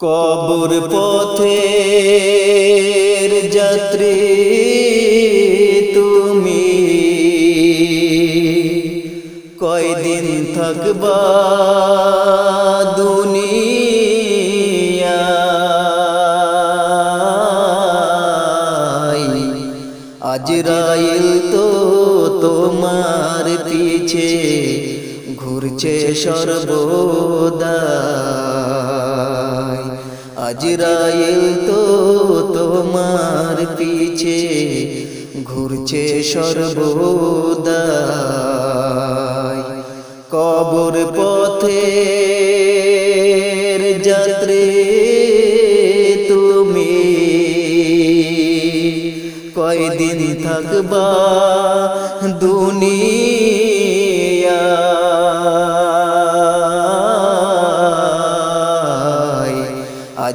কবর পথে যাত্রী তুমি। কয়দিন থাকবা দুনিয়ায়? আজরাইল তো তোমার পিছে ঘুরছে সর্বদা। আজরাইল তো তোমার পিছে ঘুরছে সর্বদা কবর পথের যাত্রী তুমি। কয়দিন থাকবা দুনিয়ায়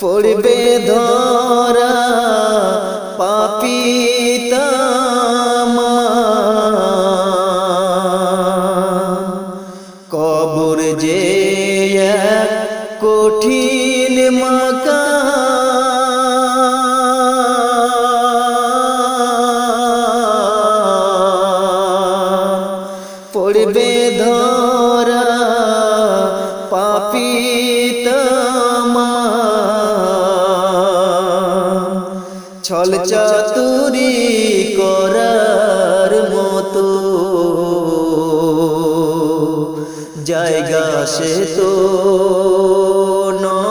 পড়বে ধরা পাপিতা কবর যে কঠিন মাকা পড়বে ধরা পাপিতমা ছল চাতুরি করার মতো। জায়গা সে তো নয়।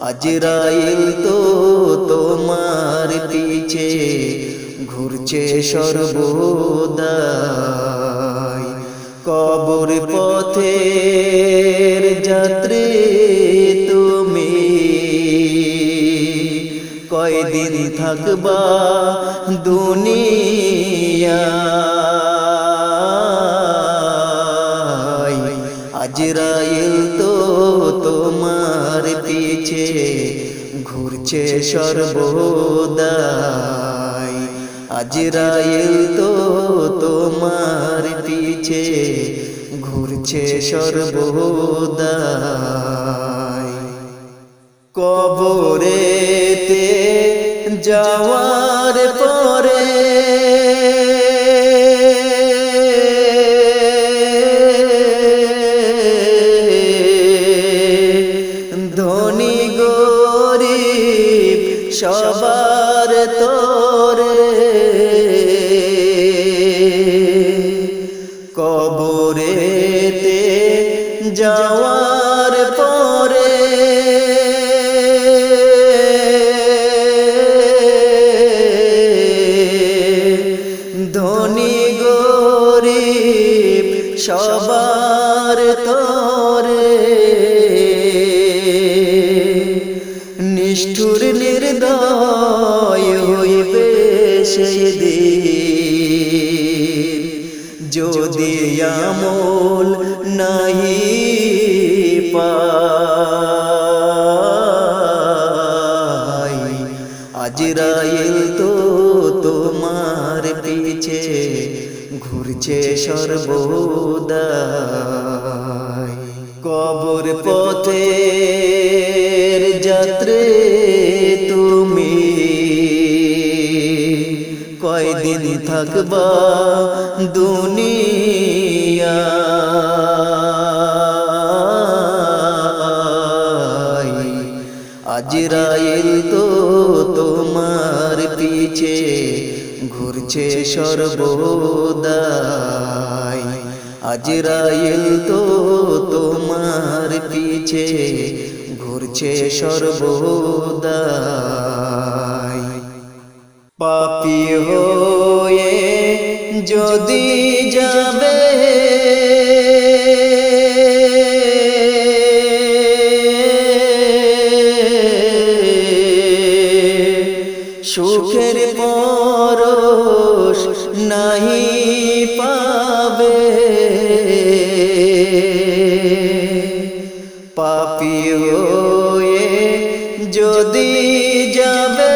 আজরাইল তো তোমার পিছে ঘুরছে সর্বদাই। কবর পথের যাত্রী কয়দিন থাকবা দুনিয়ায় আজরাইল তো তোমার পিছে ঘুরছে সর্বদাই। আজরাইল তো তোমার পিছে ঘুরছে সর্বদাই। কবরেতে যাওয়ার পরে ধনী গরিব সবার তোরে কবরেতে যাওয়ার পরে সবার তোরে। নিষ্ঠুর নির্দয় হইবে সেদিন। যদি আমল নাহি পাই আজরাইল তো ঘুরছে সর্বদাই। কবর পথে যাত্রী তুমি কয়দিন থাকবা দুনিয়ায়? আজরাইল তো তোমার পিছে ঘুরছে সর্বদাই। আজরাইল তো তোমার পিছে ঘুরছে সর্বদাই। পাপি হয়ে যদি যাবে সুখের পরশ নাই পাবে। পাপি যদি যাবে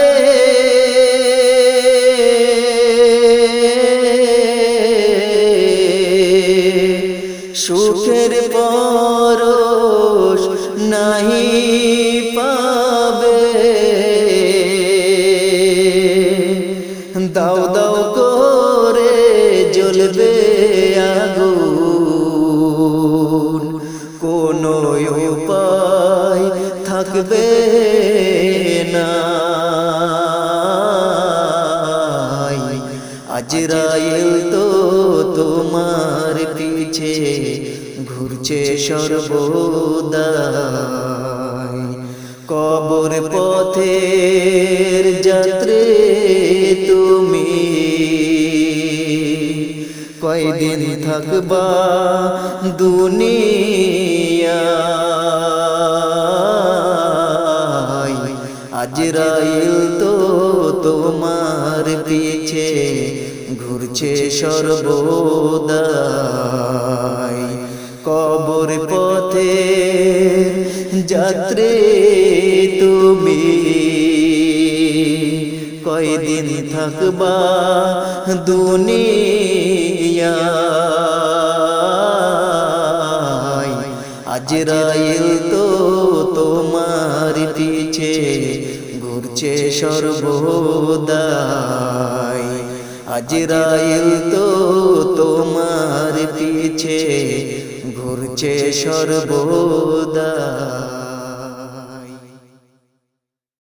পিছে ঘুরছে সর্বদাই। কবর পথের যাত্রে তুমি কয়দিন থাকবা দুনিয়ায়? আজরাইল তো তোমার পিছে ঘুরছে সর্বদাই। কবর পথে যাত্রে তুমি কয়দিন থাকবা দুনিয়ায়? আজরাইল তো তোমার পিছে ঘুরছে সর্বদাই। আজরাইল তো তোমার পিছে ঘুরছে সর্বদা।